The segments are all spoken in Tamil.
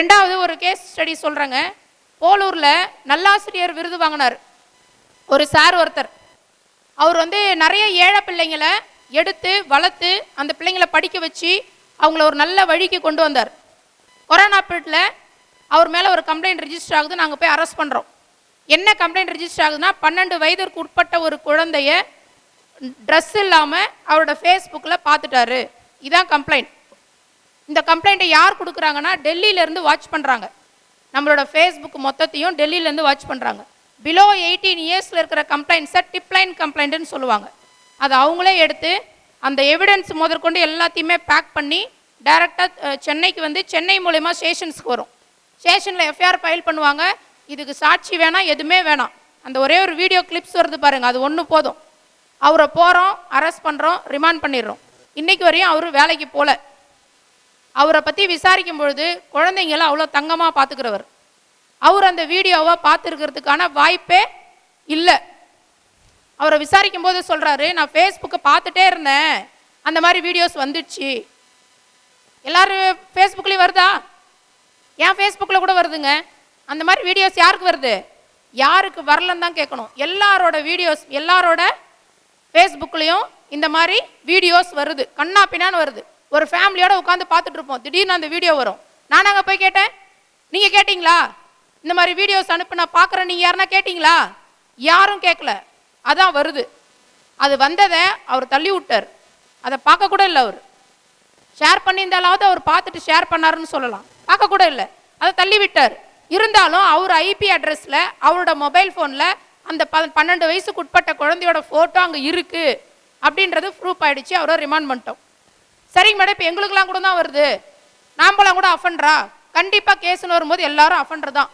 ரெண்டாவது ஒரு கேஸ் ஸ்டடி சொல்கிறேங்க போலூரில் நல்லாசிரியர் விருது வாங்கினார். ஒரு சார் ஒருத்தர். அவர் வந்து நிறைய ஏழை பிள்ளைங்களை எடுத்து வளர்த்து அந்த பிள்ளைங்களை படிக்க வச்சு அவங்கள ஒரு நல்ல வழிக்கு கொண்டு வந்தார். கொரோனா பீரியடில் அவர் மேலே ஒரு கம்ப்ளைண்ட் ரிஜிஸ்டர் ஆகுது நாங்கள் போய் அரெஸ்ட் பண்ணுறோம் என்ன கம்ப்ளைண்ட் ரிஜிஸ்டர் ஆகுதுன்னா பன்னெண்டு வயதிற்கு உட்பட்ட ஒரு குழந்தைய ட்ரெஸ் இல்லாமல் அவரோட ஃபேஸ்புக்கில் பார்த்துட்டாரு. இதான் கம்ப்ளைண்ட் இந்த கம்ப்ளைண்ட்டை யார் கொடுக்குறாங்கன்னா டெல்லியிலேருந்து வாட்ச் பண்ணுறாங்க நம்மளோட ஃபேஸ்புக் மொத்தத்தையும் டெல்லியிலேருந்து வாட்ச் பண்ணுறாங்க பிலோ எயிட்டீன் இயர்ஸில் இருக்கிற கம்ப்ளைண்ட்ஸை டிப்லைன் கம்ப்ளைண்ட்டுன்னு சொல்லுவாங்க. அதை அவங்களே எடுத்து அந்த எவிடன்ஸ் முதற்கொண்டு எல்லாத்தையுமே பேக் பண்ணி டைரெக்டாக சென்னைக்கு வந்து சென்னை மூலயமா ஸ்டேஷன்ஸ்க்கு வரும். ஸ்டேஷனில் எஃப்ஐஆர் ஃபைல் பண்ணுவாங்க. இதுக்கு சாட்சி வேணாம் எதுவுமே வேணாம். அந்த ஒரே ஒரு வீடியோ கிளிப்ஸ் வருது பாருங்கள் அது ஒன்று போதும். அவரை போகிறோம் அரெஸ்ட் பண்ணுறோம் ரிமாண்ட் பண்ணிடுறோம். இன்றைக்கு வரையும் அவர் வேலைக்கு போகல அவரை பற்றி விசாரிக்கும் பொழுது குழந்தைங்களை அவ்வளோ தங்கமாக பார்த்துக்கிறவர். அவர் அந்த வீடியோவை பார்த்துருக்கிறதுக்கான வாய்ப்பே இல்லை. அவரை விசாரிக்கும் போது சொல்கிறாரு நான் ஃபேஸ்புக்கை பார்த்துட்டே இருந்தேன். அந்த மாதிரி வீடியோஸ் வந்துடுச்சு. எல்லாரும் ஃபேஸ்புக்லேயும் வருதா? ஏன் ஃபேஸ்புக்கில் கூட வருதுங்க? அந்த மாதிரி வீடியோஸ் யாருக்கு வருது? யாருக்கு வரலன்னு தான் கேட்கணும். எல்லாரோட வீடியோஸ் எல்லாரோட ஃபேஸ்புக்லேயும் இந்த மாதிரி வீடியோஸ் வருது. கண்ணா பின்னான்னு வருது. ஒரு ஃபேமிலியோட உட்காந்து பார்த்துட்டு இருப்போம் திடீர்னு அந்த வீடியோ வரும். நான் அங்கே போய் கேட்டேன். நீங்கள் கேட்டிங்களா? இந்த மாதிரி வீடியோஸ் அனுப்பு நான் பார்க்குறேன். நீங்கள் யாருன்னா கேட்டிங்களா? யாரும் கேட்கல அதான் வருது. அது வந்ததை அவர் தள்ளி விட்டார். அதை பார்க்க கூட இல்லை அவர். ஷேர் பண்ணியிருந்தாலாவது அவர் பார்த்துட்டு ஷேர் பண்ணாருன்னு சொல்லலாம். பார்க்க கூட இல்லை. அதை தள்ளி விட்டார். இருந்தாலும் அவர் ஐபி அட்ரஸில் அவரோட மொபைல் ஃபோனில் அந்த ப பன்னெண்டு வயசுக்கு உட்பட்ட குழந்தையோட ஃபோட்டோ அங்கே இருக்குது அப்படின்றது ப்ரூஃப் ஆயிடுச்சு. அவரை ரிமாண்ட் பண்ணிட்டோம். சரிங்க மேடம் இப்போ எங்களுக்கெல்லாம் கூட தான் வருது. நாம்பளாம் கூட அஃபண்டரா கண்டிப்பாக கேஸ்னு வரும்போது எல்லாரும் அஃபண்டர் தான்.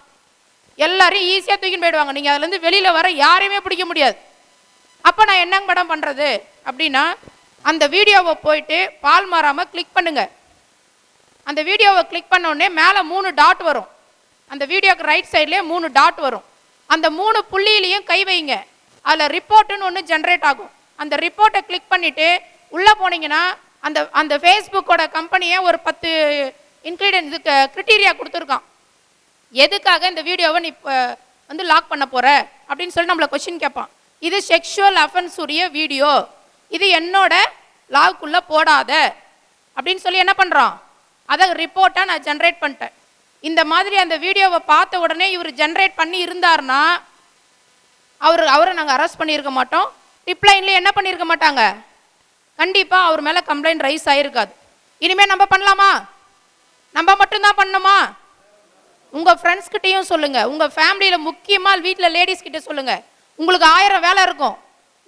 எல்லாரையும் ஈஸியாக தூக்கின்னு போயிடுவாங்க. நீங்கள் அதுலேருந்து வெளியில் வர யாரையுமே பிடிக்க முடியாது. அப்போ நான் என்னங்க மேடம் பண்ணுறது அப்படின்னா அந்த வீடியோவை போயிட்டு பால் மாறாமல் கிளிக் பண்ணுங்க. அந்த வீடியோவை கிளிக் பண்ண உடனே மேலே மூணு டாட் வரும். அந்த வீடியோக்கு ரைட் சைட்லேயே மூணு டாட் வரும். அந்த மூணு புள்ளியிலையும் கை வைங்க. அதில் ரிப்போர்ட்டுன்னு ஒன்று ஜென்ரேட் ஆகும். அந்த ரிப்போர்ட்டை கிளிக் பண்ணிவிட்டு உள்ளே போனீங்கன்னா அந்த அந்த ஃபேஸ்புக்கோட கம்பெனியை ஒரு பத்து இன்க்ரீடியன்ட் இதுக்கு க்ரிட்டீரியா கொடுத்துருக்கான். எதுக்காக இந்த வீடியோவை நீ இப்போ வந்து லாக் பண்ண போகிற அப்படின்னு சொல்லி நம்மளை கொஷின் கேட்பான். இது செக்ஷுவல் அஃபென்ஸ் உரிய வீடியோ. இது என்னோட லாக்குள்ளே போடாத. அப்படின்னு சொல்லி என்ன பண்ணுறான் அதை ரிப்போர்ட்டாக நான் ஜென்ரேட் பண்ணிட்டேன். இந்த மாதிரி அந்த வீடியோவை பார்த்த உடனே இவர் ஜென்ரேட் பண்ணி இருந்தாருன்னா அவர் அவரை நாங்கள் அரெஸ்ட் பண்ணியிருக்க மாட்டோம். ரிப்ளைன்லேயே என்ன பண்ணியிருக்க மாட்டாங்க? கண்டிப்பாக அவர் மேலே கம்ப்ளைண்ட் ரைஸ் ஆகிருக்காது இனிமேல் நம்ம பண்ணலாமா? நம்ம மட்டும்தான் பண்ணணுமா? உங்கள் ஃப்ரெண்ட்ஸ் கிட்டேயும் சொல்லுங்கள் உங்கள் ஃபேமிலியில் முக்கியமாக வீட்டில் லேடிஸ் கிட்டே சொல்லுங்கள் உங்களுக்கு ஆயிரம் வேலை இருக்கும்.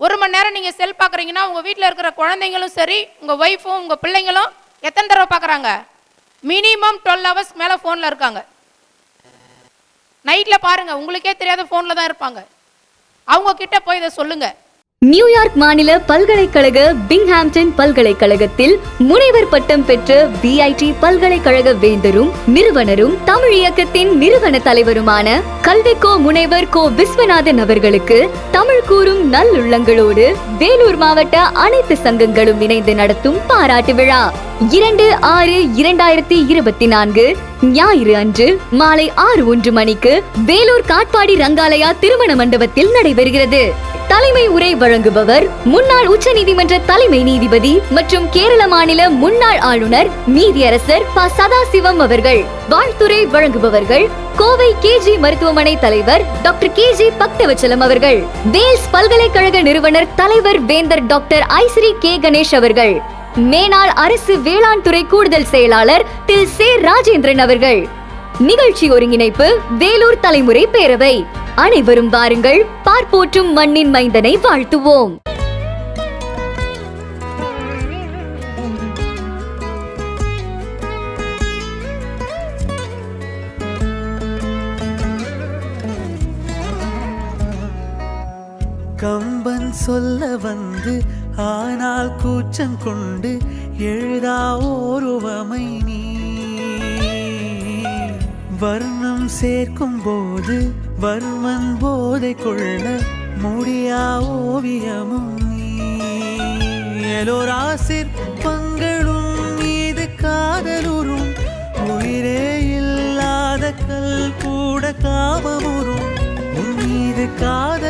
ஒரு மணி நேரம் நீங்கள் செல் பார்க்குறீங்கன்னா உங்கள் வீட்டில் இருக்கிற குழந்தைங்களும் சரி உங்கள் ஒய்ஃபும் உங்கள் பிள்ளைங்களும் எத்தனை தடவை பார்க்குறாங்க? மினிமம் டுவெல் ஹவர்ஸ்க்கு மேலே ஃபோனில் இருக்காங்க. நைட்டில் பாருங்கள் உங்களுக்கே தெரியாத ஃபோனில் தான் இருப்பாங்க. அவங்க கிட்ட போய் இதை சொல்லுங்கள் நியூயார்க் மாநில பல்கலைக்கழக பிங்ஹாம்டன் பல்கலைக்கழகத்தில் முனைவர் பட்டம் பெற்ற விஐடி பல்கலைக்கழக வேந்தரும் நிறுவனரும் தமிழ் இயக்கத்தின் நிறுவன தலைவருமான கல்விக்கோ முனைவர் கோ விஸ்வநாதன் அவர்களுக்கு தமிழ் கூறும் நல்லுள்ளங்களோடு வேலூர் மாவட்ட அனைத்து சங்கங்களும் இணைந்து நடத்தும் பாராட்டு விழா. இரண்டு ஆறு இரண்டாயிரத்தி இருபத்தி நான்கு ஞாயிறு அன்று மாலை ஆறு ஒன்று மணிக்கு வேலூர் காட்பாடி ரங்காலயா திருமண மண்டபத்தில் நடைபெறுகிறது. தலைமை உரை வழங்குபவர் முன்னாள் உச்சநீதிமன்ற தலைமை நீதிபதி மற்றும் கேரள மாநில முன்னாள் ஆளுநர் நீதியரசர் ப. சதாசிவம் அவர்கள் வாழ்த்துரை வழங்குபவர்கள் கோவை கேஜி மருத்துவமனை தலைவர் டாக்டர் கே. ஜி. பக்தவச்சலம் அவர்கள் வேல்ஸ் பல்கலைக்கழக நிறுவனர் தலைவர் வேந்தர் டாக்டர் ஐஸ்ரீ கே. கணேஷ் அவர்கள் மேனாள் அரசு வேளாண் துறை கூடுதல் செயலாளர் திரு சே ராஜேந்திரன் அவர்கள். நிகழ்ச்சி ஒருங்கிணைப்பு வேலூர் தலைமுறை பேரவை. அனைவரும் வாருங்கள் பார்ப்போற்றும் மண்ணின் மைந்தனை வாழ்த்துவோம். கம்பன் சொல்ல வந்து ஆனால் கூச்சம் கொண்டு எழுதா ஓருவமை நீ. வர்ணம் சேர்க்கும் போது வர்மன் போதை கொள்ள முடியா ஓவியமும் எலோரா சிற்பங்களும் மீது காதலுறும். உயிரே இல்லாத கல் கூட காமமுறும். மீது காதல்